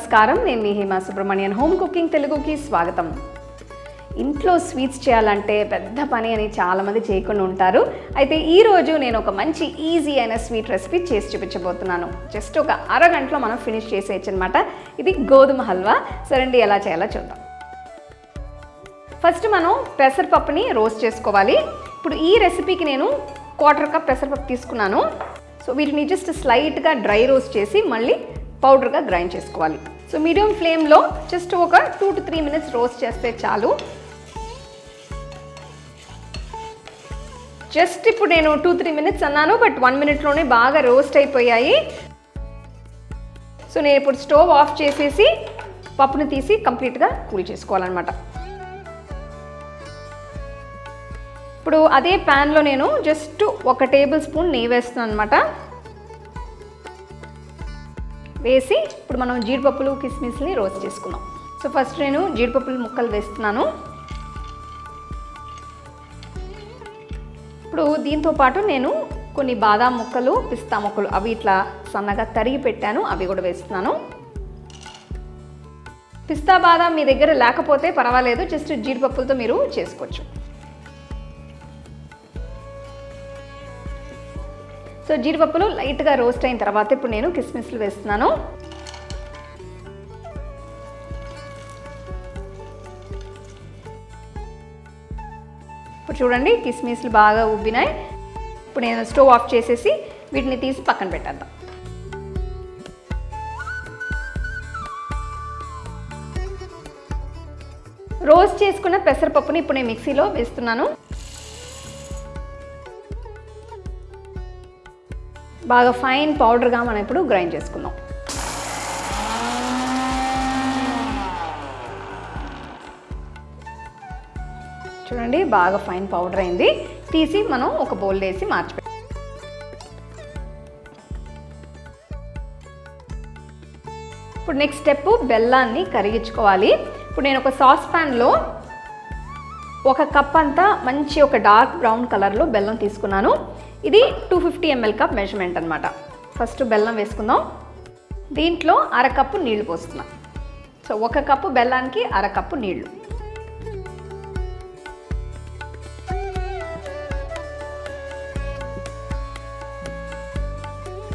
నమస్కారం. నేను మీ హేమా సుబ్రహ్మణ్యన్. హోమ్ కుకింగ్ తెలుగుకి స్వాగతం. ఇంట్లో స్వీట్స్ చేయాలంటే పెద్ద పని అని చాలామంది చేయకుండా ఉంటారు. అయితే ఈరోజు నేను ఒక మంచి ఈజీ అయిన స్వీట్ రెసిపీ చేసి చూపించబోతున్నాను. జస్ట్ ఒక అరగంటలో మనం ఫినిష్ చేసేయచ్చు అనమాట ఇది గోధుమ హల్వా. సరండి ఎలా చేయాలో చూద్దాం. ఫస్ట్ మనం పెసరపప్పుని రోస్ట్ చేసుకోవాలి. ఇప్పుడు ఈ రెసిపీకి నేను క్వార్టర్ కప్ పెసరపప్పు తీసుకున్నాను. సో వీటిని జస్ట్ స్లైట్గా డ్రై రోస్ట్ చేసి మళ్ళీ పౌడర్గా గ్రైండ్ చేసుకోవాలి. సో మీడియం ఫ్లేమ్లో జస్ట్ ఒక two to three minutes roast చేస్తే చాలు. జస్ట్ ఇప్పుడు నేను టూ త్రీ మినిట్స్ అన్నాను బట్ వన్ మినిట్లోనే బాగా రోస్ట్ అయిపోయాయి. సో నేను ఇప్పుడు స్టవ్ ఆఫ్ చేసేసి పప్పును తీసి కంప్లీట్గా కూల్ చేసుకోవాలన్నమాట. ఇప్పుడు అదే ప్యాన్లో నేను జస్ట్ ఒక టేబుల్ స్పూన్ నెయ్యి వేస్తున్నాను అనమాట వేసి ఇప్పుడు మనం జీడిపప్పులు కిస్మిస్ని రోస్ట్ చేసుకుందాం. సో ఫస్ట్ నేను జీడిపప్పులు ముక్కలు వేస్తున్నాను. ఇప్పుడు దీంతో పాటు నేను కొన్ని బాదాం ముక్కలు పిస్తా ముక్కలు అవి ఇట్లా సన్నగా తరిగి పెట్టాను అవి కూడా వేస్తున్నాను. పిస్తా బాదాం మీ దగ్గర లేకపోతే పర్వాలేదు జస్ట్ జీడిపప్పులతో మీరు చేసుకోవచ్చు. సో జీడిపప్పులు లైట్గా రోస్ట్ అయిన తర్వాత ఇప్పుడు నేను కిస్మిస్లు వేస్తున్నాను. ఇప్పుడు చూడండి కిస్మిస్లు బాగా ఉబ్బినాయి. ఇప్పుడు నేను స్టవ్ ఆఫ్ చేసేసి వీటిని తీసి పక్కన పెట్టేద్దాం. రోస్ట్ చేసుకున్న పెసరపప్పుని ఇప్పుడు నేను మిక్సీలో వేస్తున్నాను. బాగా ఫైన్ పౌడర్గా మనం ఇప్పుడు గ్రైండ్ చేసుకుందాం. చూడండి బాగా ఫైన్ పౌడర్ అయింది. తీసి మనం ఒక బౌల్ వేసి మార్చి ఇప్పుడు నెక్స్ట్ స్టెప్ బెల్లాన్ని కరిగించుకోవాలి. ఇప్పుడు నేను ఒక సాస్ ప్యాన్లో ఒక కప్ అంతా మంచి ఒక డార్క్ బ్రౌన్ కలర్లో బెల్లం తీసుకున్నాను. ఇది two fifty ml cup measurement అనమాట ఫస్ట్ బెల్లం వేసుకుందాం. దీంట్లో అరకప్పు నీళ్ళు పోస్తున్నాం. సో ఒక కప్పు బెల్లానికి అరకప్పు నీళ్ళు.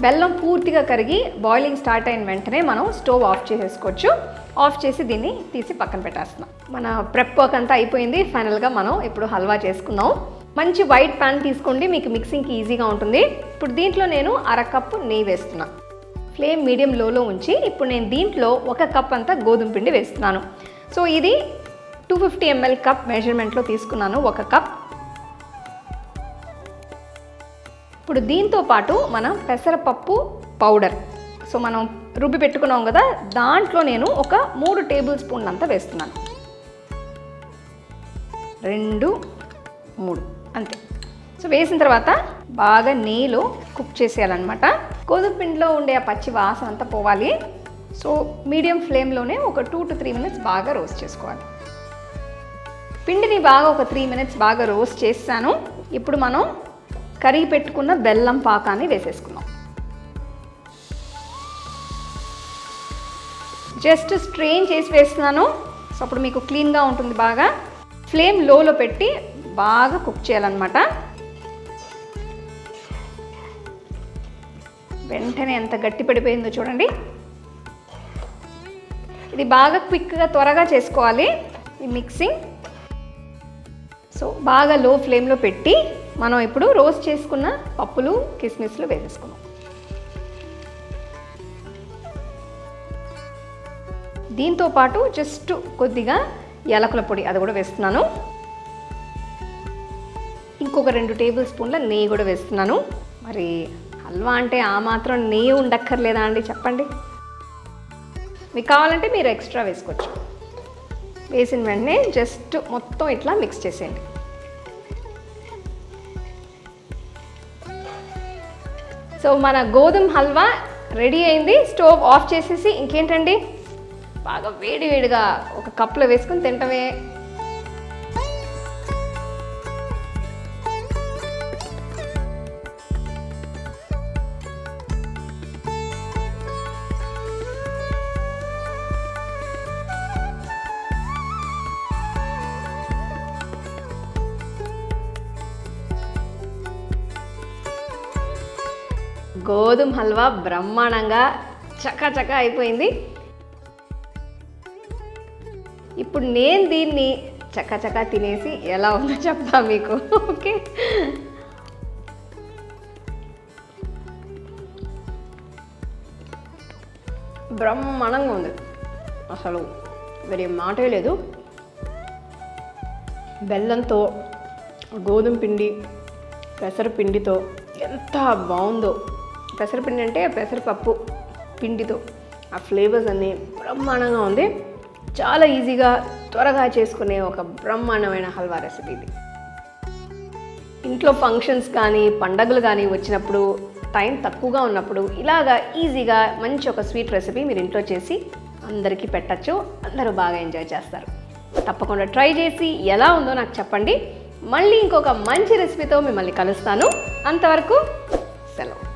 బెల్లం పూర్తిగా కరిగి బాయిలింగ్ స్టార్ట్ అయిన వెంటనే మనం స్టవ్ ఆఫ్ చేసేసుకోవచ్చు. ఆఫ్ చేసి దీన్ని తీసి పక్కన పెట్టేస్తున్నాం. మన ప్రెప్ వర్క్ అంతా అయిపోయింది. ఫైనల్గా మనం ఇప్పుడు హల్వా చేసుకుందాం. మంచి వైట్ ప్యాన్ తీసుకోండి మీకు మిక్సింగ్కి ఈజీగా ఉంటుంది. ఇప్పుడు దీంట్లో నేను అరకప్పు నెయ్యి వేస్తున్నాను ఫ్లేమ్ మీడియం లోలో ఉంచి ఇప్పుడు నేను దీంట్లో ఒక కప్ అంతా గోధుమ పిండి వేస్తున్నాను. సో ఇది టూ ఫిఫ్టీ ఎంఎల్ కప్ మెజర్మెంట్లో తీసుకున్నాను ఒక కప్. ఇప్పుడు దీంతో పాటు మనం పెసరపప్పు పౌడర్. సో మనం రుబ్బి పెట్టుకున్నాం కదా దాంట్లో నేను ఒక మూడు టేబుల్ స్పూన్లంతా వేస్తున్నాను. రెండు మూడు. అంతే. సో వేసిన తర్వాత బాగా నీళ్ళు కుక్ చేసేయాలన్నమాట. గోధుమ పిండిలో ఉండే ఆ పచ్చి వాసన అంతా పోవాలి. సో మీడియం ఫ్లేమ్లోనే ఒక టూ టు త్రీ మినిట్స్ బాగా రోస్ట్ చేసుకోవాలి. పిండిని బాగా ఒక త్రీ మినిట్స్ బాగా రోస్ట్ చేస్తాను. ఇప్పుడు మనం కరిగి పెట్టుకున్న బెల్లం పాకాన్ని వేసేసుకుందాం. జస్ట్ స్ట్రెయిన్ చేసి వేస్తున్నాను. సో అప్పుడు మీకు క్లీన్గా ఉంటుంది బాగా. ఫ్లేమ్ లోలో పెట్టి బాగా కుక్ చేయాలన్నమాట. వెంటనే ఎంత గట్టి పడిపోయిందో చూడండి. ఇది బాగా క్విక్గా త్వరగా చేసుకోవాలి ఈ మిక్సింగ్ సో బాగా లో ఫ్లేమ్లో పెట్టి మనం ఇప్పుడు రోస్ట్ చేసుకున్న పప్పులు కిస్మిస్లు వేసేసుకున్నాం దీంతో పాటు జస్ట్ కొద్దిగా యాలకుల పొడి అది కూడా వేస్తున్నాను. ఇంకొక రెండు టేబుల్ స్పూన్ల నెయ్యి కూడా వేస్తున్నాను. మరి హల్వా అంటే ఆ మాత్రం నెయ్యి ఉండక్కర్లేదా అండి? చెప్పండి. మీకు కావాలంటే మీరు ఎక్స్ట్రా వేసుకోవచ్చు. వేసిన వెంటనే జస్ట్ మొత్తం ఇట్లా మిక్స్ చేసేయండి. సో మన గోధుమ హల్వా రెడీ అయింది. స్టవ్ ఆఫ్ చేసేసి ఇంకేంటండి? బాగా వేడి వేడిగా ఒక కప్లో వేసుకొని తింటమే గోధుమ హల్వా బ్రహ్మాండంగా చకా అయిపోయింది. ఇప్పుడు నేను దీన్ని చకా చకా తినేసి ఎలా ఉందో చెప్తా మీకు ఓకే? బ్రహ్మాండంగా ఉంది. అసలు వేరే మాటే లేదు. బెల్లంతో గోధుమ పిండి పెసర పిండితో ఎంత బాగుందో. పెసరపిండి అంటే పెసరపప్పు పిండితో. ఆ ఫ్లేవర్స్ అన్నీ బ్రహ్మాండంగా ఉంది. చాలా ఈజీగా త్వరగా చేసుకునే ఒక బ్రహ్మాండమైన హల్వా రెసిపీ ఇది. ఇంట్లో ఫంక్షన్స్ కానీ పండగలు కానీ వచ్చినప్పుడు టైం తక్కువగా ఉన్నప్పుడు ఇలాగా ఈజీగా మంచి ఒక స్వీట్ రెసిపీ మీరు ఇంట్లో చేసి అందరికీ పెట్టచ్చు. అందరూ బాగా ఎంజాయ్ చేస్తారు. తప్పకుండా ట్రై చేసి ఎలా ఉందో నాకు చెప్పండి. మళ్ళీ ఇంకొక మంచి రెసిపీతో మిమ్మల్ని కలుస్తాను. అంతవరకు సెలవు.